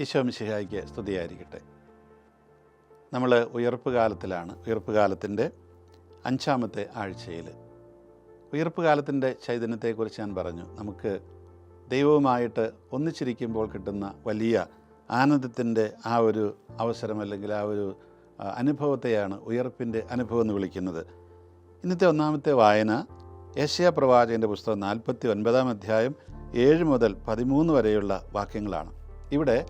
ഈശോ മിശിഹായ്ക്ക് സ്തുതിയായിരിക്കട്ടെ. നമ്മൾ ഉയർപ്പ് കാലത്തിലാണ് ഉയർപ്പ് കാലത്തിന്റെ അഞ്ചാമത്തെ ആഴ്ചയിൽ. ഉയർപ്പ് കാലത്തിന്റെ ചൈതന്യത്തെക്കുറിച്ച് ഞാൻ പറഞ്ഞു. നമുക്ക് ദൈവവുമായിട്ട് ഒന്നിച്ചിരിക്കുമ്പോൾ കിട്ടുന്ന വലിയ ആനന്ദത്തിന്റെ ആ ഒരു അവസരം അല്ലെങ്കിൽ ആ ഒരു അനുഭവത്തെയാണ് ഉയർപ്പിന്റെ അനുഭവം എന്ന് വിളിക്കുന്നത്. ഇന്നത്തെ ഒന്നാമത്തെ വായന ഏഷ്യ പ്രവാചകന്റെ പുസ്തകം നാൽപ്പത്തി ഒൻപതാം അധ്യായം ഏഴ് മുതൽ പതിമൂന്ന് വരെയുള്ള വാക്യങ്ങളാണ്. ഇവിടെ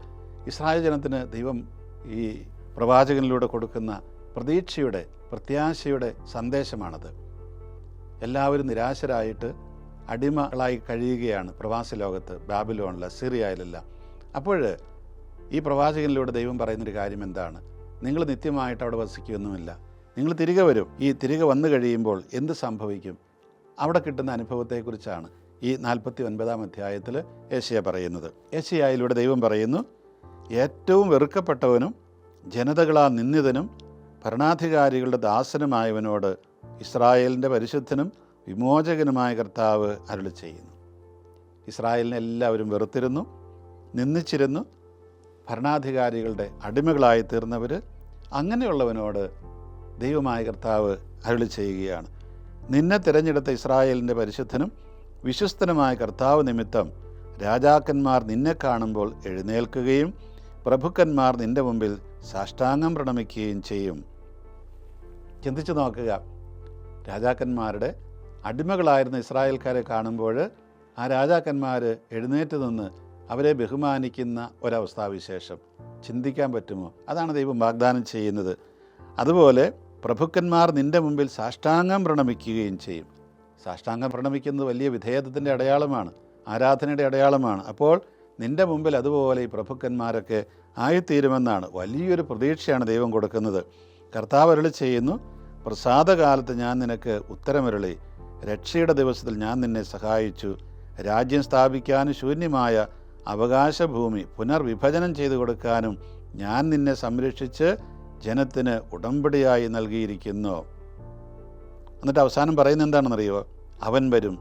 ഇസ്രായേൽ ജനത്തിന് ദൈവം ഈ പ്രവാചകനിലൂടെ കൊടുക്കുന്ന പ്രതീക്ഷയുടെ പ്രത്യാശയുടെ സന്ദേശമാണത്. എല്ലാവരും നിരാശരായിട്ട് അടിമകളായി കഴിയുകയാണ് പ്രവാസി ലോകത്ത് ബാബിലോണിൽ സിറിയയിലെല്ലാം. അപ്പോൾ ഈ പ്രവാചകനിലൂടെ ദൈവം പറയുന്നൊരു കാര്യം എന്താണ്? നിങ്ങൾ നിത്യമായിട്ട് അവിടെ വസിക്കുകയൊന്നുമില്ല നിങ്ങൾ തിരികെ വരും. ഈ തിരികെ വന്നു കഴിയുമ്പോൾ എന്ത് സംഭവിക്കും? അവിടെ കിട്ടുന്ന അനുഭവത്തെക്കുറിച്ചാണ് ഈ നാൽപ്പത്തി ഒൻപതാം അധ്യായത്തിൽ ഏഷ്യ പറയുന്നത്. ഏഷ്യയിലൂടെ ദൈവം പറയുന്നു ഏറ്റവും വെറുക്കപ്പെട്ടവനും ജനതകളാ നിന്ദിതനും ഭരണാധികാരികളുടെ ദാസനുമായവനോട് ഇസ്രായേലിന്റെ പരിശുദ്ധനും വിമോചകനുമായ കർത്താവ് അരുളി ചെയ്യുന്നു. ഇസ്രായേലിനെ എല്ലാവരും വെറുത്തിരുന്നു നിന്ദിച്ചിരുന്നു. ഭരണാധികാരികളുടെ അടിമകളായി തീർന്നവർ അങ്ങനെയുള്ളവനോട് ദൈവമായ കർത്താവ് അരുളി ചെയ്യുകയാണ്. നിന്നെ തിരഞ്ഞെടുത്ത ഇസ്രായേലിന്റെ പരിശുദ്ധനും വിശ്വസ്തനുമായ കർത്താവ് നിമിത്തം രാജാക്കന്മാർ നിന്നെ കാണുമ്പോൾ എഴുന്നേൽക്കുകയും പ്രഭുക്കന്മാർ നിന്റെ മുമ്പിൽ സാഷ്ടാംഗം പ്രണമിക്കുകയും ചെയ്യും. ചിന്തിച്ചു നോക്കുക. രാജാക്കന്മാരുടെ അടിമകളായിരുന്ന ഇസ്രായേൽക്കാരെ കാണുമ്പോൾ ആ രാജാക്കന്മാർ എഴുന്നേറ്റ് നിന്ന് അവരെ ബഹുമാനിക്കുന്ന ഒരവസ്ഥാവിശേഷം ചിന്തിക്കാൻ പറ്റുമോ? അതാണ് ദൈവം വാഗ്ദാനം ചെയ്യുന്നത്. അതുപോലെ പ്രഭുക്കന്മാർ നിന്റെ മുമ്പിൽ സാഷ്ടാംഗം പ്രണമിക്കുകയും ചെയ്യും. സാഷ്ടാംഗം പ്രണമിക്കുന്നത് വലിയ വിധേയത്വത്തിന്റെ അടയാളമാണ് ആരാധനയുടെ അടയാളമാണ്. അപ്പോൾ നിന്റെ മുമ്പിൽ അതുപോലെ ഈ പ്രഭുക്കന്മാരൊക്കെ ആയിത്തീരുമെന്നാണ് വലിയൊരു പ്രതീക്ഷയാണ് ദൈവം കൊടുക്കുന്നത്. കർത്താവ് അരുളി ചെയ്യുന്നു പ്രസാദകാലത്ത് ഞാൻ നിനക്ക് ഉത്തരമരുളി. രക്ഷയുടെ ദിവസത്തിൽ ഞാൻ നിന്നെ സഹായിച്ചു. രാജ്യം സ്ഥാപിക്കാനും ശൂന്യമായ അവകാശഭൂമി പുനർവിഭജനം ചെയ്തു കൊടുക്കാനും ഞാൻ നിന്നെ സംരക്ഷിച്ച് ജനത്തിന് ഉടമ്പടിയായി നൽകിയിരിക്കുന്നു. എന്നിട്ട് അവസാനം പറയുന്നത് എന്താണെന്നറിയോ അവൻ വരും.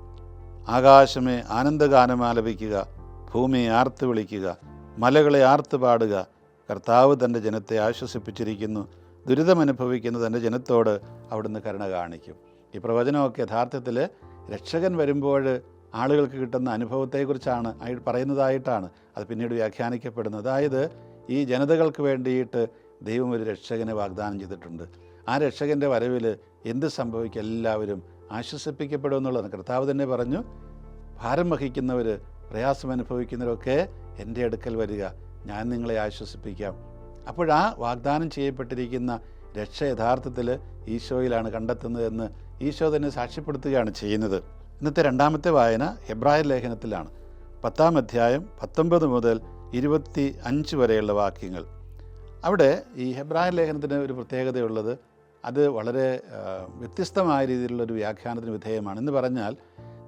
ആകാശമേ ആനന്ദഗാനം ആലപിക്കുക ഭൂമിയെ ആർത്ത് വിളിക്കുക മലകളെ ആർത്ത് പാടുക. കർത്താവ് തന്റെ ജനത്തെ ആശ്വസിപ്പിച്ചിരിക്കുന്നു. ദുരിതമനുഭവിക്കുന്ന തന്റെ ജനത്തോട് അവിടുന്ന് കരുണ കാണിക്കും. ഈ പ്രവചനമൊക്കെ യഥാർത്ഥത്തിൽ രക്ഷകൻ വരുമ്പോൾ ആളുകൾക്ക് കിട്ടുന്ന അനുഭവത്തെക്കുറിച്ചാണ് പറയുന്നതായിട്ടാണ് അത് പിന്നീട് വ്യാഖ്യാനിക്കപ്പെടുന്നത്. അതായത് ഈ ജനതകൾക്ക് വേണ്ടിയിട്ട് ദൈവം ഒരു രക്ഷകനെ വാഗ്ദാനം ചെയ്തിട്ടുണ്ട്. ആ രക്ഷകന്റെ വരവിൽ എന്ത് സംഭവിക്കും? എല്ലാവരും ആശ്വസിപ്പിക്കപ്പെടും എന്നുള്ളതാണ് കർത്താവ് തന്നെ പറഞ്ഞു ഭാരം വഹിക്കുന്നവർ പ്രയാസം അനുഭവിക്കുന്നവരൊക്കെ എന്റെ അടുക്കൽ വരിക. ഞാൻ നിങ്ങളെ ആശ്വസിപ്പിക്കാം. അപ്പോഴാ വാഗ്ദാനം ചെയ്യപ്പെട്ടിരിക്കുന്ന രക്ഷ യഥാർത്ഥത്തിൽ ഈശോയിലാണ് കണ്ടെത്തുന്നത് എന്ന് ഈശോ തന്നെ സാക്ഷ്യപ്പെടുത്തുകയാണ് ചെയ്യുന്നത്. ഇന്നത്തെ രണ്ടാമത്തെ വായന ഹെബ്രായ ലേഖനത്തിലാണ്. പത്താം അധ്യായം പത്തൊമ്പത് മുതൽ ഇരുപത്തി അഞ്ച് വരെയുള്ള വാക്യങ്ങൾ. അവിടെ ഈ ഹെബ്രായ ലേഖനത്തിന് ഒരു പ്രത്യേകതയുള്ളത് അത് വളരെ വ്യത്യസ്തമായ രീതിയിലുള്ള ഒരു വ്യാഖ്യാനത്തിന് വിധേയമാണ്. എന്ന് പറഞ്ഞാൽ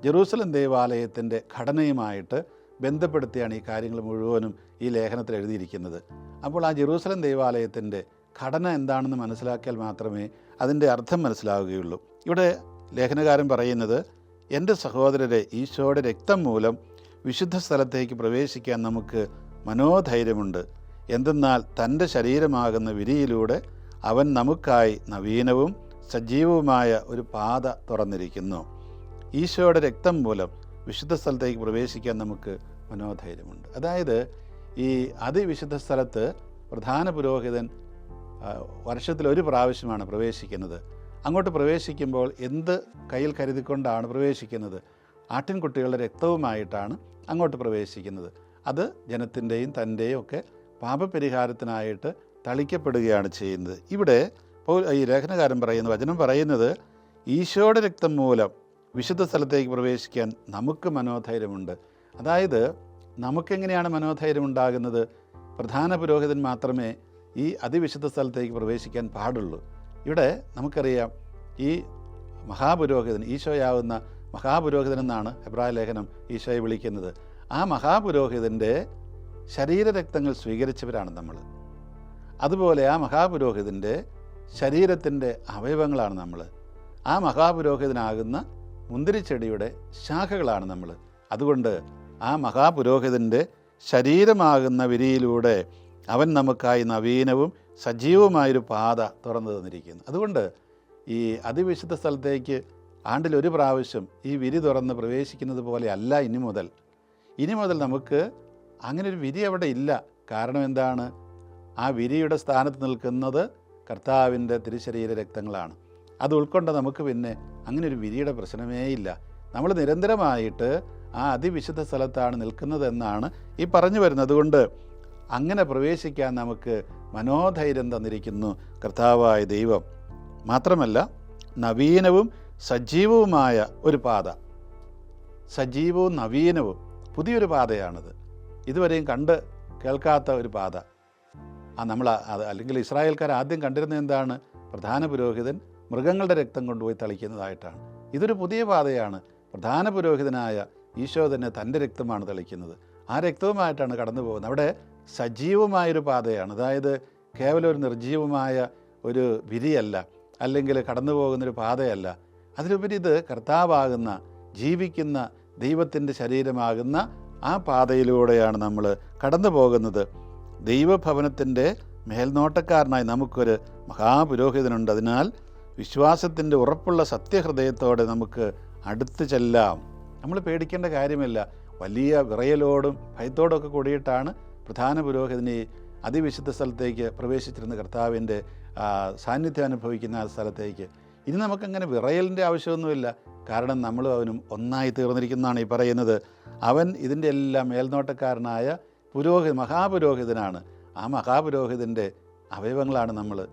ജെറൂസലം ദേവാലയത്തിന്റെ ഘടനയുമായിട്ട് ബന്ധപ്പെടുത്തിയാണ് ഈ കാര്യങ്ങൾ മുഴുവനും ഈ ലേഖനത്തിൽ എഴുതിയിരിക്കുന്നത്. അപ്പോൾ ആ ജെറൂസലം ദേവാലയത്തിന്റെ ഘടന എന്താണെന്ന് മനസ്സിലാക്കിയാൽ മാത്രമേ അതിന്റെ അർത്ഥം മനസ്സിലാവുകയുള്ളൂ. ഇവിടെ ലേഖനകാരൻ പറയുന്നത് എന്റെ സഹോദരരെ ഈശോയുടെ രക്തം മൂലം വിശുദ്ധ സ്ഥലത്തേക്ക് പ്രവേശിക്കാൻ നമുക്ക് മനോധൈര്യമുണ്ട്. എന്തെന്നാൽ തന്റെ ശരീരമാകുന്ന വിരിയിലൂടെ അവൻ നമുക്കായി നവീനവും സജീവവുമായ ഒരു പാത തുറന്നിരിക്കുന്നു. ഈശോയുടെ രക്തം മൂലം വിശുദ്ധ സ്ഥലത്തേക്ക് പ്രവേശിക്കാൻ നമുക്ക് മനോധൈര്യമുണ്ട്. അതായത് ഈ അതിവിശുദ്ധ സ്ഥലത്ത് പ്രധാന പുരോഹിതൻ വർഷത്തിൽ ഒരു പ്രാവശ്യമാണ് പ്രവേശിക്കുന്നത്. അങ്ങോട്ട് പ്രവേശിക്കുമ്പോൾ എന്ത് കയ്യിൽ കരുതിക്കൊണ്ടാണ് പ്രവേശിക്കുന്നത്? ആട്ടിൻകുട്ടികളുടെ രക്തവുമായിട്ടാണ് അങ്ങോട്ട് പ്രവേശിക്കുന്നത്. അത് ജനത്തിന്റെയും തന്റെയും ഒക്കെ പാപപരിഹാരത്തിനായിട്ട് തളിക്കപ്പെടുകയാണ് ചെയ്യുന്നത്. ഇവിടെ ഈ ലേഖനകാരൻ പറയുന്ന വചനം പറയുന്നത് ഈശോയുടെ രക്തം മൂലം വിശുദ്ധ സ്ഥലത്തേക്ക് പ്രവേശിക്കാൻ നമുക്ക് മനോധൈര്യമുണ്ട്. അതായത് നമുക്കെങ്ങനെയാണ് മനോധൈര്യം ഉണ്ടാകുന്നത് പ്രധാന പുരോഹിതൻ മാത്രമേ ഈ അതിവിശുദ്ധ സ്ഥലത്തേക്ക് പ്രവേശിക്കാൻ പാടുള്ളൂ. ഇവിടെ നമുക്കറിയാം ഈ മഹാപുരോഹിതൻ ഈശോയാവുന്ന മഹാപുരോഹിതൻ എന്നാണ് ഹെബ്രായ ലേഖനം ഈശോയെ വിളിക്കുന്നത്. ആ മഹാപുരോഹിതന്റെ ശരീരരക്തങ്ങൾ സ്വീകരിച്ചവരാണ് നമ്മൾ. അതുപോലെ ആ മഹാപുരോഹിതന്റെ ശരീരത്തിന്റെ അവയവങ്ങളാണ് നമ്മൾ. ആ മഹാപുരോഹിതനാകുന്ന മുന്തിരിച്ചെടിയുടെ ശാഖകളാണ് നമ്മൾ. അതുകൊണ്ട് ആ മഹാപുരോഹിതന്റെ ശരീരമാകുന്ന വിരിയിലൂടെ അവൻ നമുക്കായി നവീനവും സജീവവുമായൊരു പാത തുറന്നു തന്നിരിക്കുന്നു. അതുകൊണ്ട് ഈ അതിവിശുദ്ധ സ്ഥലത്തേക്ക് ആണ്ടിലൊരു പ്രാവശ്യം ഈ വിരി തുറന്ന് പ്രവേശിക്കുന്നത് പോലെ അല്ല ഇനി മുതൽ. ഇനി മുതൽ നമുക്ക് അങ്ങനെ ഒരു വിരി അവിടെ ഇല്ല. കാരണം എന്താണ്? ആ വിരിയുടെ സ്ഥാനത്ത് നിൽക്കുന്നത് കർത്താവിന്റെ തിരുശരീര രക്തങ്ങളാണ്. അത് ഉൾക്കൊണ്ട് നമുക്ക് പിന്നെ അങ്ങനെ ഒരു വിരിയുടെ പ്രശ്നമേ ഇല്ല നമ്മൾ നിരന്തരമായിട്ട് ആ അതിവിശുദ്ധ സ്ഥലത്താണ് നിൽക്കുന്നതെന്നാണ് ഈ പറഞ്ഞു വരുന്നത് കൊണ്ട് അങ്ങനെ പ്രവേശിക്കാൻ നമുക്ക് മനോധൈര്യം തന്നിരിക്കുന്നു കർത്താവായ ദൈവം. മാത്രമല്ല നവീനവും സജീവവുമായ ഒരു പാത. സജീവവും നവീനവും പുതിയൊരു പാതയാണിത്. ഇതുവരെയും കണ്ട് കേൾക്കാത്ത ഒരു പാത. ആ നമ്മൾ അല്ലെങ്കിൽ ഇസ്രായേൽക്കാർ ആദ്യം കണ്ടിരുന്നത് എന്താണ്? പ്രധാന പുരോഹിതൻ മൃഗങ്ങളുടെ രക്തം കൊണ്ടുപോയി തളിക്കുന്നതായിട്ടാണ്. ഇതൊരു പുതിയ പാതയാണ്. പ്രധാന പുരോഹിതനായ ഈശോ തന്നെ തന്റെ രക്തമാണ് തളിക്കുന്നത്. ആ രക്തവുമായിട്ടാണ് കടന്നു പോകുന്നത് അവിടെ സജീവമായൊരു പാതയാണ്. അതായത് കേവലം ഒരു നിർജീവമായ ഒരു വിരിയല്ല അല്ലെങ്കിൽ കടന്നു പോകുന്നൊരു പാതയല്ല. അതിലുപരി ഇത് കർത്താവാകുന്ന ജീവിക്കുന്ന ദൈവത്തിന്റെ ശരീരമാകുന്ന ആ പാതയിലൂടെയാണ് നമ്മൾ കടന്നു പോകുന്നത് ദൈവഭവനത്തിന്റെ മേൽനോട്ടക്കാരനായി നമുക്കൊരു മഹാപുരോഹിതനുണ്ട്. അതിനാൽ വിശ്വാസത്തിന്റെ ഉറപ്പുള്ള സത്യഹൃദയത്തോടെ നമുക്ക് അടുത്ത് ചെല്ലാം. നമ്മൾ പേടിക്കേണ്ട കാര്യമില്ല. വലിയ വിറയലോടും ഭയത്തോടൊക്കെ കൂടിയിട്ടാണ് പ്രധാന പുരോഹിതനെ അതിവിശുദ്ധ സ്ഥലത്തേക്ക് പ്രവേശിച്ചിരുന്ന കർത്താവിന്റെ സാന്നിധ്യം അനുഭവിക്കുന്ന ആ സ്ഥലത്തേക്ക്. ഇനി നമുക്കങ്ങനെ വിറയലിന്റെ ആവശ്യമൊന്നുമില്ല. കാരണം നമ്മളും അവനും ഒന്നായി തീർന്നിരിക്കുന്നതാണ് ഈ പറയുന്നത്. അവൻ ഇതിന്റെ എല്ലാം മേൽനോട്ടക്കാരനായ പുരോഹിത മഹാപുരോഹിതനാണ്. ആ മഹാപുരോഹിതന്റെ അവയവങ്ങളാണ് നമ്മൾ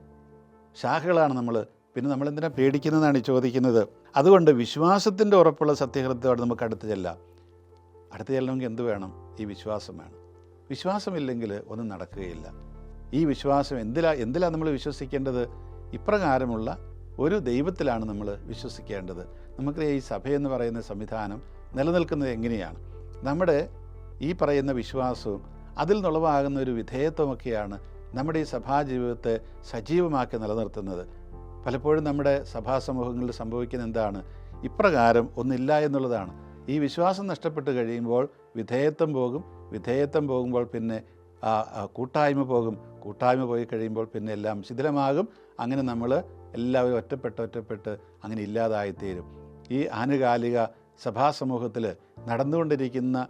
ശാഖകളാണ് നമ്മൾ പിന്നെ നമ്മൾ എന്തിനാ പേടിക്കുന്നതാണ് ചോദിക്കുന്നത്? അതുകൊണ്ട് വിശ്വാസത്തിന്റെ ഉറപ്പുള്ള സത്യഹൃദയത്തോടെ നമുക്ക് അടുത്ത് ചെല്ലാം. അടുത്ത് ചെല്ലണമെങ്കിൽ എന്ത് വേണം? ഈ വിശ്വാസം വേണം. വിശ്വാസമില്ലെങ്കിൽ ഒന്നും നടക്കുകയില്ല. ഈ വിശ്വാസം എന്തിലാ എന്തിലാണ് നമ്മൾ വിശ്വസിക്കേണ്ടത്? ഇപ്രകാരമുള്ള ഒരു ദൈവത്തിലാണ് നമ്മൾ വിശ്വസിക്കേണ്ടത്. നമുക്ക് ഈ സഭയെന്ന് പറയുന്ന സംവിധാനം നിലനിൽക്കുന്നത് എങ്ങനെയാണ്? നമ്മുടെ ഈ പറയുന്ന വിശ്വാസവും അതിൽ നിന്നുളവാകുന്ന ഒരു വിധേയത്വമൊക്കെയാണ് നമ്മുടെ ഈ സഭാജീവിതത്തെ സജീവമാക്കി നിലനിർത്തുന്നത്. പലപ്പോഴും നമ്മുടെ സഭാ സമൂഹങ്ങളിൽ സംഭവിക്കുന്ന എന്താണ്? ഇപ്രകാരം ഒന്നില്ല എന്നുള്ളതാണ്. ഈ വിശ്വാസം നഷ്ടപ്പെട്ട് കഴിയുമ്പോൾ വിധേയത്വം പോകും. വിധേയത്വം പോകുമ്പോൾ പിന്നെ കൂട്ടായ്മ പോകും. കൂട്ടായ്മ പോയി കഴിയുമ്പോൾ പിന്നെ എല്ലാം ശിഥിലമാകും. അങ്ങനെ നമ്മൾ എല്ലാവരും ഒറ്റപ്പെട്ട് ഒറ്റപ്പെട്ട് അങ്ങനെ ഇല്ലാതായിത്തീരും. ഈ ആനുകാലിക സഭാസമൂഹത്തിൽ നടന്നുകൊണ്ടിരിക്കുന്ന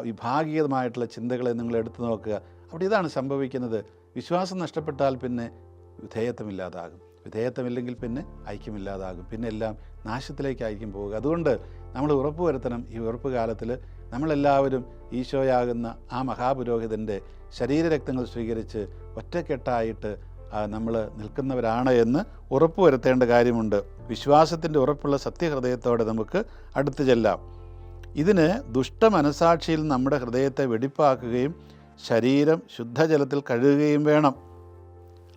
വിഭാഗീയമായിട്ടുള്ള ചിന്തകളെ നിങ്ങൾ എടുത്തു നോക്കുക. അവിടെ ഇതാണ് സംഭവിക്കുന്നത്. വിശ്വാസം നഷ്ടപ്പെട്ടാൽ പിന്നെ വിധേയത്വമില്ലാതാകും വിധേയത്വമില്ലെങ്കിൽ പിന്നെ ഐക്യമില്ലാതാകും. പിന്നെ എല്ലാം നാശത്തിലേക്കായിരിക്കും പോവുക അതുകൊണ്ട് നമ്മൾ ഉറപ്പ് വരുത്തണം. ഈ ഉറപ്പ് കാലത്തിൽ നമ്മളെല്ലാവരും ഈശോയാകുന്ന ആ മഹാപുരോഹിതന്റെ ശരീരരക്തങ്ങൾ സ്വീകരിച്ച് ഒറ്റക്കെട്ടായിട്ട് നമ്മൾ നിൽക്കുന്നവരാണ് എന്ന് ഉറപ്പ് വരുത്തേണ്ട കാര്യമുണ്ട്. വിശ്വാസത്തിന്റെ ഉറപ്പുള്ള സത്യഹൃദയത്തോടെ നമുക്ക് അടുത്തു ചെല്ലാം. ഇതിന് ദുഷ്ടമനസാക്ഷിയിൽ നമ്മുടെ ഹൃദയത്തെ വെടിപ്പാക്കുകയും ശരീരം ശുദ്ധജലത്തിൽ കഴുകുകയും വേണം.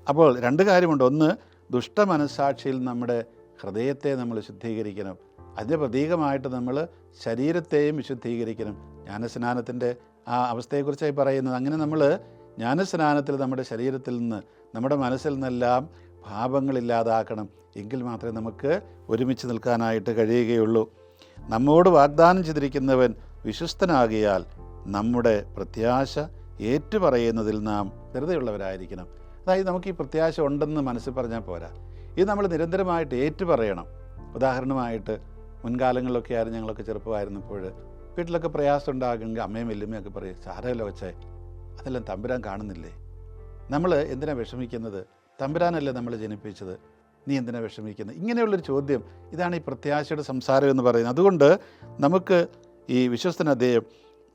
അപ്പോൾ രണ്ട് കാര്യമുണ്ട്. ഒന്ന് ദുഷ്ടമനസാക്ഷിയിൽ നമ്മുടെ ഹൃദയത്തെ നമ്മൾ ശുദ്ധീകരിക്കണം. അതിന്റെ പ്രതീകമായിട്ട് നമ്മൾ ശരീരത്തെയും വിശുദ്ധീകരിക്കണം. ജ്ഞാനസ്നാനത്തിന്റെ ആ അവസ്ഥയെക്കുറിച്ചായി പറയുന്നത് അങ്ങനെ നമ്മൾ ജ്ഞാനസ്നാനത്തിൽ നമ്മുടെ ശരീരത്തിൽ നിന്ന് നമ്മുടെ മനസ്സിൽ നിന്നെല്ലാം പാപങ്ങളില്ലാതാക്കണം എങ്കിൽ മാത്രമേ നമുക്ക് ഒരുമിച്ച് നിൽക്കാനായിട്ട് കഴിയുകയുള്ളൂ. നമ്മോട് വാഗ്ദാനം ചെയ്തിരിക്കുന്നവൻ വിശ്വസ്തനാകിയാൽ നമ്മുടെ പ്രത്യാശ ഏറ്റുപറയുന്നതിൽ നാം വെറുതെയുള്ളവരായിരിക്കണം. അതായത് നമുക്ക് ഈ പ്രത്യാശ ഉണ്ടെന്ന് മനസ്സിൽ പറഞ്ഞാൽ പോരാ. ഇത് നമ്മൾ നിരന്തരമായിട്ട് ഏറ്റുപറയണം. ഉദാഹരണമായിട്ട് മുൻകാലങ്ങളിലൊക്കെ ആയിരുന്നു ഞങ്ങളൊക്കെ ചെറുപ്പമായിരുന്നപ്പോൾ വീട്ടിലൊക്കെ പ്രയാസം ഉണ്ടാകുമെങ്കിൽ അമ്മയും വല്യമ്മയൊക്കെ പറയും സാരമല്ല വെച്ചേ അതെല്ലാം തമ്പുരാൻ കാണുന്നില്ലേ? നമ്മൾ എന്തിനാ വിഷമിക്കുന്നത്? തമ്പുരാനല്ലേ നമ്മൾ ജനിപ്പിച്ചത്? നീ എന്തിനാ വിഷമിക്കുന്നത്? ഇങ്ങനെയുള്ളൊരു ചോദ്യം ഇതാണ് ഈ പ്രത്യാശയുടെ സംസാരം എന്ന് പറയുന്നത്. അതുകൊണ്ട് നമുക്ക് ഈ വിശ്വസ്തന അദ്ദേഹം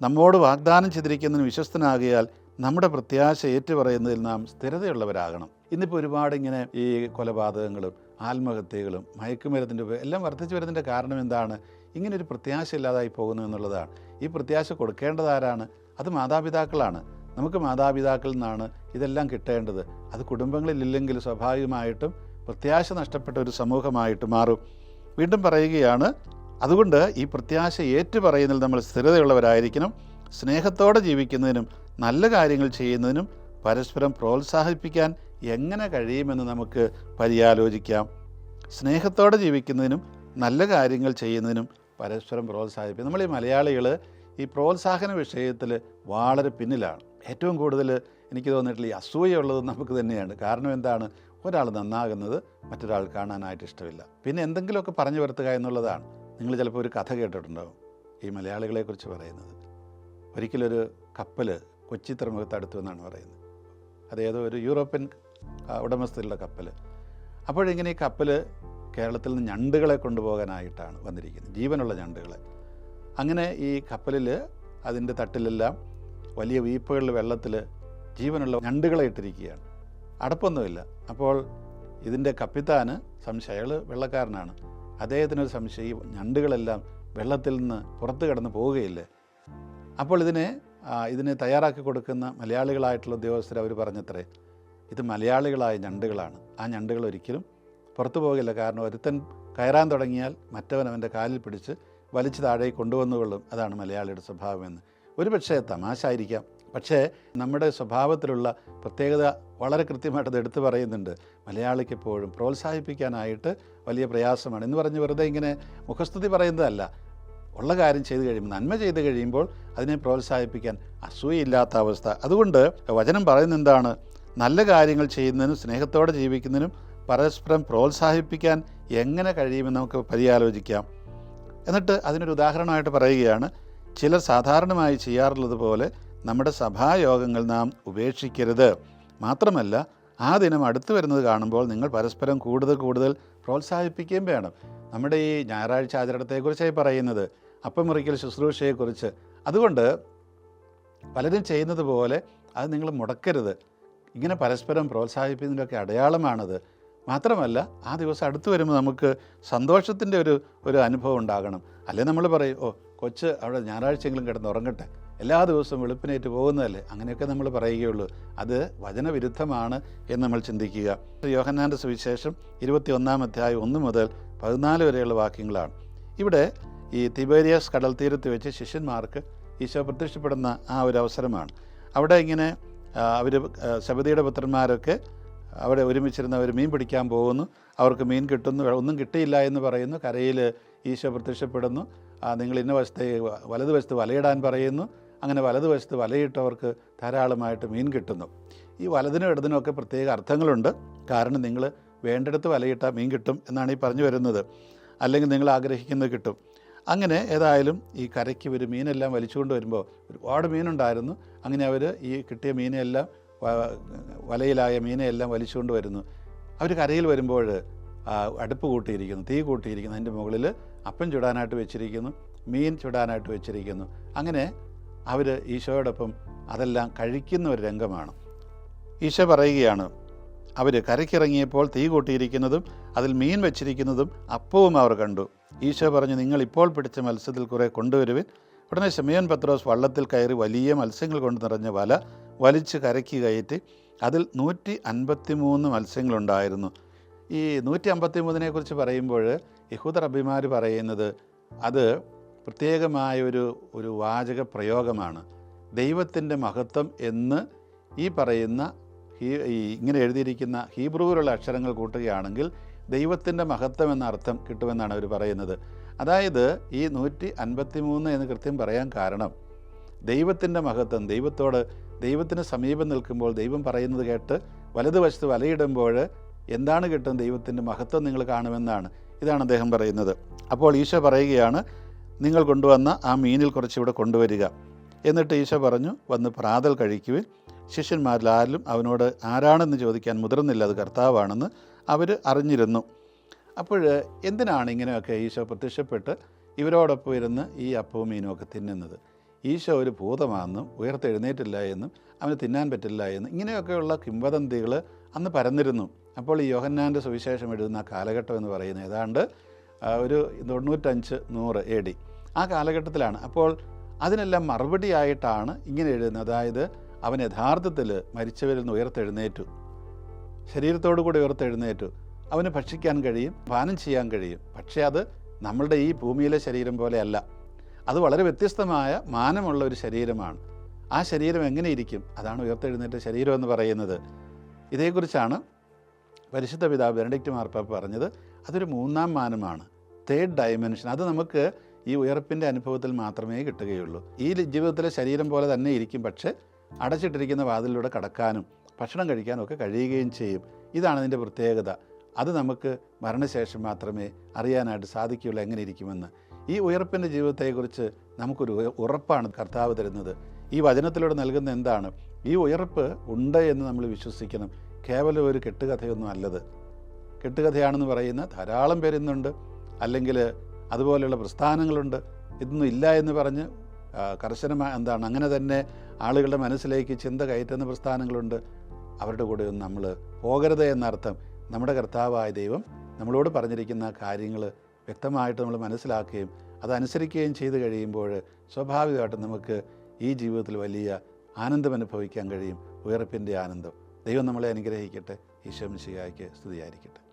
നമ്മോട് വാഗ്ദാനം ചെയ്തിരിക്കുന്നതിന് വിശ്വസ്തനാകിയാൽ നമ്മുടെ പ്രത്യാശ ഏറ്റുപറയുന്നതിൽ നാം സ്ഥിരതയുള്ളവരാകണം. ഇന്നിപ്പോൾ ഒരുപാട് ഇങ്ങനെ ഈ കൊലപാതകങ്ങളും ആത്മഹത്യകളും മയക്കുമരുന്നിന്റെ എല്ലാം വർദ്ധിച്ചു വരുന്നതിന്റെ കാരണം എന്താണ്? ഇങ്ങനെ ഒരു പ്രത്യാശ ഇല്ലാതായി പോകുന്നു എന്നുള്ളതാണ്. ഈ പ്രത്യാശ കൊടുക്കേണ്ടതാരാണ് അത് മാതാപിതാക്കളാണ്. നമുക്ക് മാതാപിതാക്കളിൽ നിന്നാണ് ഇതെല്ലാം കിട്ടേണ്ടത്. അത് കുടുംബങ്ങളിലില്ലെങ്കിൽ സ്വാഭാവികമായിട്ടും പ്രത്യാശ നഷ്ടപ്പെട്ട ഒരു സമൂഹമായിട്ട് മാറും. വീണ്ടും പറയുകയാണ് അതുകൊണ്ട് ഈ പ്രത്യാശ ഏറ്റുപറയുന്നതിൽ നമ്മൾ സ്ഥിരതയുള്ളവരായിരിക്കണം. സ്നേഹത്തോടെ ജീവിക്കുന്നതിനും നല്ല കാര്യങ്ങൾ ചെയ്യുന്നതിനും പരസ്പരം പ്രോത്സാഹിപ്പിക്കാൻ എങ്ങനെ കഴിയുമെന്ന് നമുക്ക് പര്യാലോചിക്കാം. സ്നേഹത്തോടെ ജീവിക്കുന്നതിനും നല്ല കാര്യങ്ങൾ ചെയ്യുന്നതിനും പരസ്പരം പ്രോത്സാഹിപ്പിക്കും. നമ്മൾ ഈ മലയാളികൾ ഈ പ്രോത്സാഹന വിഷയത്തിൽ വളരെ പിന്നിലാണ്. ഏറ്റവും കൂടുതൽ എനിക്ക് തോന്നിയിട്ടുള്ള ഈ അസൂയുള്ളത് നമുക്ക് തന്നെയാണ്. കാരണം എന്താണ്? ഒരാൾ നന്നാകുന്നത് മറ്റൊരാൾ കാണാനായിട്ട് ഇഷ്ടമില്ല. പിന്നെ എന്തെങ്കിലുമൊക്കെ പറഞ്ഞു വരുത്തുക എന്നുള്ളതാണ്. നിങ്ങൾ ചിലപ്പോൾ ഒരു കഥ കേട്ടിട്ടുണ്ടാവും ഈ മലയാളികളെക്കുറിച്ച് പറയുന്നത്. ഒരിക്കലൊരു കപ്പൽ കൊച്ചി തുറമുഖത്ത് അടുത്തു എന്നാണ് പറയുന്നത്. അതേതോ ഒരു യൂറോപ്യൻ ഉടമസ്ഥതയിലുള്ള കപ്പൽ അപ്പോഴിങ്ങനെ ഈ കപ്പൽ കേരളത്തിൽ നിന്ന് ഞണ്ടുകളെ കൊണ്ടുപോകാനായിട്ടാണ് വന്നിരിക്കുന്നത് ജീവനുള്ള ഞണ്ടുകളെ. അങ്ങനെ ഈ കപ്പലിൽ അതിന്റെ തട്ടിലെല്ലാം വലിയ വീപ്പുകളിൽ വെള്ളത്തിൽ ജീവനുള്ള ഞണ്ടുകളെ ഇട്ടിരിക്കുകയാണ്. അടപ്പൊന്നുമില്ല. അപ്പോൾ ഇതിന്റെ കപ്പിത്താന് സംശയം അയാൾ വെള്ളക്കാരനാണ്. അദ്ദേഹത്തിനൊരു സംശയം ഈ ഞണ്ടുകളെല്ലാം വെള്ളത്തിൽ നിന്ന് പുറത്ത് കടന്ന് പോവുകയില്ലേ? അപ്പോൾ ഇതിനെ ഇതിനെ തയ്യാറാക്കി കൊടുക്കുന്ന മലയാളികളായിട്ടുള്ള ഉദ്യോഗസ്ഥർ അവർ പറഞ്ഞത്രേ ഇത് മലയാളികളായ ഞണ്ടുകളാണ്. ആ ഞണ്ടുകൾ ഒരിക്കലും പുറത്തു പോകില്ല. കാരണം ഒരുത്തൻ കയറാൻ തുടങ്ങിയാൽ മറ്റവൻ അവന്റെ കാലിൽ പിടിച്ച് വലിച്ചു താഴേക്ക് കൊണ്ടുവന്നുകൊള്ളും. അതാണ് മലയാളിയുടെ സ്വഭാവമെന്ന്. ഒരു പക്ഷേ തമാശ ആയിരിക്കാം പക്ഷേ നമ്മുടെ സ്വഭാവത്തിലുള്ള പ്രത്യേകത വളരെ കൃത്യമായിട്ട് അത് എടുത്തു പറയുന്നുണ്ട്. മലയാളിക്ക് എപ്പോഴും പ്രോത്സാഹിപ്പിക്കാനായിട്ട് വലിയ പ്രയാസമാണ്. എന്ന് പറഞ്ഞ് വെറുതെ ഇങ്ങനെ മുഖസ്തുതി പറയുന്നതല്ല. ഉള്ള കാര്യം ചെയ്തു കഴിയുമ്പോൾ നന്മ ചെയ്ത് കഴിയുമ്പോൾ അതിനെ പ്രോത്സാഹിപ്പിക്കാൻ അസൂയയില്ലാത്ത അവസ്ഥ. അതുകൊണ്ട് വചനം പറയുന്ന എന്താണ്? നല്ല കാര്യങ്ങൾ ചെയ്യുന്നതിനും സ്നേഹത്തോടെ ജീവിക്കുന്നതിനും പരസ്പരം പ്രോത്സാഹിപ്പിക്കാൻ എങ്ങനെ കഴിയുമെന്ന് നമുക്ക് പരിയാലോചിക്കാം. എന്നിട്ട് അതിനൊരു ഉദാഹരണമായിട്ട് പറയുകയാണ് ചിലർ സാധാരണമായി ചെയ്യാറുള്ളത് പോലെ നമ്മുടെ സഭായോഗങ്ങൾ നാം ഉപേക്ഷിക്കരുത്. മാത്രമല്ല ആ ദിനം അടുത്തു വരുന്നത് കാണുമ്പോൾ നിങ്ങൾ പരസ്പരം കൂടുതൽ കൂടുതൽ പ്രോത്സാഹിപ്പിക്കുകയും വേണം. നമ്മുടെ ഈ ഞായറാഴ്ച ആചരണത്തെക്കുറിച്ചായി പറയുന്നത് അപ്പം മുറിക്കൽ ശുശ്രൂഷയെക്കുറിച്ച്. അതുകൊണ്ട് പലരും ചെയ്യുന്നത് പോലെ അത് നിങ്ങൾ മുടക്കരുത്. ഇങ്ങനെ പരസ്പരം പ്രോത്സാഹിപ്പിക്കുന്നതിന്റെയൊക്കെ അടയാളമാണത്. മാത്രമല്ല ആ ദിവസം അടുത്തു വരുമ്പോൾ നമുക്ക് സന്തോഷത്തിന്റെ ഒരു ഒരു അനുഭവം ഉണ്ടാകണം. അല്ലെ നമ്മൾ പറയും ഓ കൊച്ച് അവിടെ ഞായറാഴ്ചയെങ്കിലും കിടന്ന് ഉറങ്ങട്ടെ. എല്ലാ ദിവസവും വെളുപ്പിനേറ്റ് പോകുന്നതല്ലേ? അങ്ങനെയൊക്കെ നമ്മൾ പറയുകയുള്ളൂ. അത് വചനവിരുദ്ധമാണ് എന്ന് നമ്മൾ ചിന്തിക്കുക. യോഹന്നാന്റെ സുവിശേഷം ഇരുപത്തി ഒന്നാം അധ്യായം ഒന്ന് മുതൽ പതിനാല് വരെയുള്ള വാക്യങ്ങളാണ്. ഇവിടെ ഈ തിബേരിയസ് കടൽ തീരത്ത് വെച്ച് ശിഷ്യന്മാർക്ക് ഈശോ പ്രത്യക്ഷപ്പെടുന്ന ആ ഒരു അവസരമാണ്. അവിടെ ഇങ്ങനെ അവർ ശബദിയുടെ പുത്രന്മാരൊക്കെ അവിടെ ഒരുമിച്ചിരുന്ന് അവർ മീൻ പിടിക്കാൻ പോകുന്നു. അവർക്ക് മീൻ കിട്ടുന്നു ഒന്നും കിട്ടിയില്ല എന്ന് പറയുന്നു. കരയിൽ ഈശോ പ്രത്യക്ഷപ്പെടുന്നു നിങ്ങൾ ഇന്ന വശത്തെ വലതുവശത്ത് വലയിടാൻ പറയുന്നു. അങ്ങനെ വലതുവശത്ത് വലയിട്ടവർക്ക് ധാരാളമായിട്ട് മീൻ കിട്ടുന്നു. ഈ വലതിനും ഇടതിനും ഒക്കെ പ്രത്യേക അർത്ഥങ്ങളുണ്ട്. കാരണം നിങ്ങൾ വേണ്ടിടത്ത് വലയിട്ടാൽ മീൻ കിട്ടും എന്നാണ് ഈ പറഞ്ഞു വരുന്നത്. അല്ലെങ്കിൽ നിങ്ങൾ ആഗ്രഹിക്കുന്നത് കിട്ടും. അങ്ങനെ ഏതായാലും ഈ കരയ്ക്ക് ഒരു മീനെല്ലാം വലിച്ചുകൊണ്ട് വരുമ്പോൾ ഒരുപാട് മീനുണ്ടായിരുന്നു. അങ്ങനെ അവർ ഈ കിട്ടിയ മീനെല്ലാം വലയിലായ മീനെയെല്ലാം വലിച്ചുകൊണ്ട് വരുന്നു. അവർ കരയിൽ വരുമ്പോൾ അടുപ്പ് കൂട്ടിയിരിക്കുന്നു തീ കൂട്ടിയിരിക്കുന്നു അതിന്റെ മുകളിൽ അപ്പം ചുടാനായിട്ട് വെച്ചിരിക്കുന്നു മീൻ ചുടാനായിട്ട് വെച്ചിരിക്കുന്നു. അങ്ങനെ അവർ ഈശോയോടൊപ്പം അതെല്ലാം കഴിക്കുന്ന ഒരു രംഗമാണ്. ഈശോ പറയുകയാണ് അവർ കരയ്ക്കിറങ്ങിയപ്പോൾ തീ കൂട്ടിയിരിക്കുന്നതും അതിൽ മീൻ വെച്ചിരിക്കുന്നതും അപ്പവും അവർ കണ്ടു. ഈശോ പറഞ്ഞു നിങ്ങൾ ഇപ്പോൾ പിടിച്ച മത്സ്യത്തിൽ കുറേ കൊണ്ടുവരുവിൻ. ഉടനെ ശമയോൻ പത്രോസ് വള്ളത്തിൽ കയറി വലിയ മത്സ്യങ്ങൾ കൊണ്ട് നിറഞ്ഞ വല വലിച്ച് കരയ്ക്ക് കയറ്റി അതിൽ നൂറ്റി അൻപത്തി മൂന്ന് മത്സ്യങ്ങളുണ്ടായിരുന്നു. ഈ നൂറ്റി അമ്പത്തി മൂന്നിനെ കുറിച്ച് പറയുമ്പോൾ യഹൂദർ അഭിമാർ പറയുന്നത് അത് പ്രത്യേകമായ ഒരു ഒരു വാചക പ്രയോഗമാണ്. ദൈവത്തിന്റെ മഹത്വം എന്ന് ഈ പറയുന്ന ഈ ഇങ്ങനെ എഴുതിയിരിക്കുന്ന ഹീബ്രുവിലുള്ള അക്ഷരങ്ങൾ കൂട്ടുകയാണെങ്കിൽ ദൈവത്തിന്റെ മഹത്വം എന്ന അർത്ഥം കിട്ടുമെന്നാണ് അവർ പറയുന്നത്. അതായത് ഈ നൂറ്റി അൻപത്തി മൂന്ന് എന്ന് കൃത്യം പറയാൻ കാരണം ദൈവത്തിന്റെ മഹത്വം ദൈവത്തോട് ദൈവത്തിന് സമീപം നിൽക്കുമ്പോൾ ദൈവം പറയുന്നത് കേട്ട് വലതുവശത്ത് വലയിടുമ്പോൾ എന്താണ് കിട്ടുന്നത് ദൈവത്തിന്റെ മഹത്വം നിങ്ങൾ കാണുമെന്നാണ്. ഇതാണ് അദ്ദേഹം പറയുന്നത്. അപ്പോൾ ഈശോ പറയുകയാണ് നിങ്ങൾ കൊണ്ടുവന്ന ആ മീനിൽ കുറച്ച് ഇവിടെ കൊണ്ടുവരിക. എന്നിട്ട് ഈശോ പറഞ്ഞു വന്ന് പ്രാതൽ കഴിക്കുവിൻ. ശിഷ്യന്മാരിൽ ആരിലും അവനോട് ആരാണെന്ന് ചോദിക്കാൻ മുതിർന്നില്ല. അത് കർത്താവാണെന്ന് അവർ അറിഞ്ഞിരുന്നു. അപ്പോൾ എന്തിനാണ് ഇങ്ങനെയൊക്കെ ഈശോ പ്രത്യക്ഷപ്പെട്ട് ഇവരോടൊപ്പം ഇരുന്ന് ഈ അപ്പവും മീനും ഒക്കെ തിന്നുന്നത്? ഈശോ ഒരു ഭൂതമാണെന്നും ഉയർത്തെഴുന്നേറ്റില്ല എന്നും അവന് തിന്നാൻ പറ്റില്ല എന്നും ഇങ്ങനെയൊക്കെയുള്ള കിംവദന്തികൾ അന്ന് പരന്നിരുന്നു. അപ്പോൾ ഈ യോഹന്നാന്റെ സുവിശേഷം എഴുതുന്ന കാലഘട്ടം എന്ന് പറയുന്നത് ഏതാണ്ട് ഒരു തൊണ്ണൂറ്റഞ്ച് നൂറ് എ ഡി. ആ കാലഘട്ടത്തിലാണ്. അപ്പോൾ അതിനെല്ലാം മറുപടിയായിട്ടാണ് ഇങ്ങനെ എഴുതുന്നത്. അതായത് അവൻ യഥാർത്ഥത്തിൽ മരിച്ചവരിൽ നിന്ന് ഉയർത്തെഴുന്നേറ്റു. ശരീരത്തോടു കൂടി ഉയർത്തെഴുന്നേറ്റു അവന് ഭക്ഷിക്കാൻ കഴിയും പാനം ചെയ്യാൻ കഴിയും. പക്ഷേ അത് നമ്മളുടെ ഈ ഭൂമിയിലെ ശരീരം പോലെയല്ല. അത് വളരെ വ്യത്യസ്തമായ മാനമുള്ള ഒരു ശരീരമാണ്. ആ ശരീരം എങ്ങനെ ഇരിക്കും അതാണ് ഉയർത്തെഴുന്നേറ്റ ശരീരം എന്ന് പറയുന്നത്. ഇതേക്കുറിച്ചാണ് പരിശുദ്ധ പിതാവ് ബെനഡിക്റ്റ് മാർപ്പാപ്പ് പറഞ്ഞത്. അതൊരു മൂന്നാം മാനമാണ്. തേർഡ് ഡയമെൻഷൻ അത് നമുക്ക് ഈ ഉയർപ്പിന്റെ അനുഭവത്തിൽ മാത്രമേ കിട്ടുകയുള്ളൂ. ഈ ജീവിതത്തിലെ ശരീരം പോലെ തന്നെ ഇരിക്കും. പക്ഷേ അടച്ചിട്ടിരിക്കുന്ന വാതിലിലൂടെ കടക്കാനും ഭക്ഷണം കഴിക്കാനും ഒക്കെ കഴിയുകയും ചെയ്യും. ഇതാണ് അതിന്റെ പ്രത്യേകത. അത് നമുക്ക് മരണശേഷം മാത്രമേ അറിയാനായിട്ട് സാധിക്കുകയുള്ളൂ എങ്ങനെ ഇരിക്കുമെന്ന്. ഈ ഉയർപ്പിന്റെ ജീവിതത്തെക്കുറിച്ച് നമുക്കൊരു ഉറപ്പാണ് കർത്താവ് തരുന്നത്. ഈ വചനത്തിലൂടെ നൽകുന്ന എന്താണ്? ഈ ഉയർപ്പ് ഉണ്ട് എന്ന് നമ്മൾ വിശ്വസിക്കണം. കേവലം ഒരു കെട്ടുകഥയൊന്നും അല്ലത്. കെട്ടുകഥയാണെന്ന് പറയുന്ന ധാരാളം പേരിന്നുണ്ട് അല്ലെങ്കിൽ അതുപോലെയുള്ള പ്രസ്ഥാനങ്ങളുണ്ട്. ഇതൊന്നും ഇല്ല എന്ന് പറഞ്ഞ് കർശനമായ എന്താണ്? അങ്ങനെ തന്നെ ആളുകളുടെ മനസ്സിലേക്ക് ചിന്ത കയറ്റുന്ന പ്രസ്ഥാനങ്ങളുണ്ട്. അവരുടെ കൂടെ ഒന്നും നമ്മൾ പോകരുത് എന്നർത്ഥം നമ്മുടെ കർത്താവായ ദൈവം നമ്മളോട് പറഞ്ഞിരിക്കുന്ന കാര്യങ്ങൾ വ്യക്തമായിട്ട് നമ്മൾ മനസ്സിലാക്കുകയും അതനുസരിക്കുകയും ചെയ്തു കഴിയുമ്പോൾ സ്വാഭാവികമായിട്ടും നമുക്ക് ഈ ജീവിതത്തിൽ വലിയ ആനന്ദം അനുഭവിക്കാൻ കഴിയും ഉയർപ്പിന്റെ ആനന്ദം. ദൈവം നമ്മളെ അനുഗ്രഹിക്കട്ടെ ഈശോ മിശിഹായ്ക്ക് സ്തുതിയായിരിക്കട്ടെ.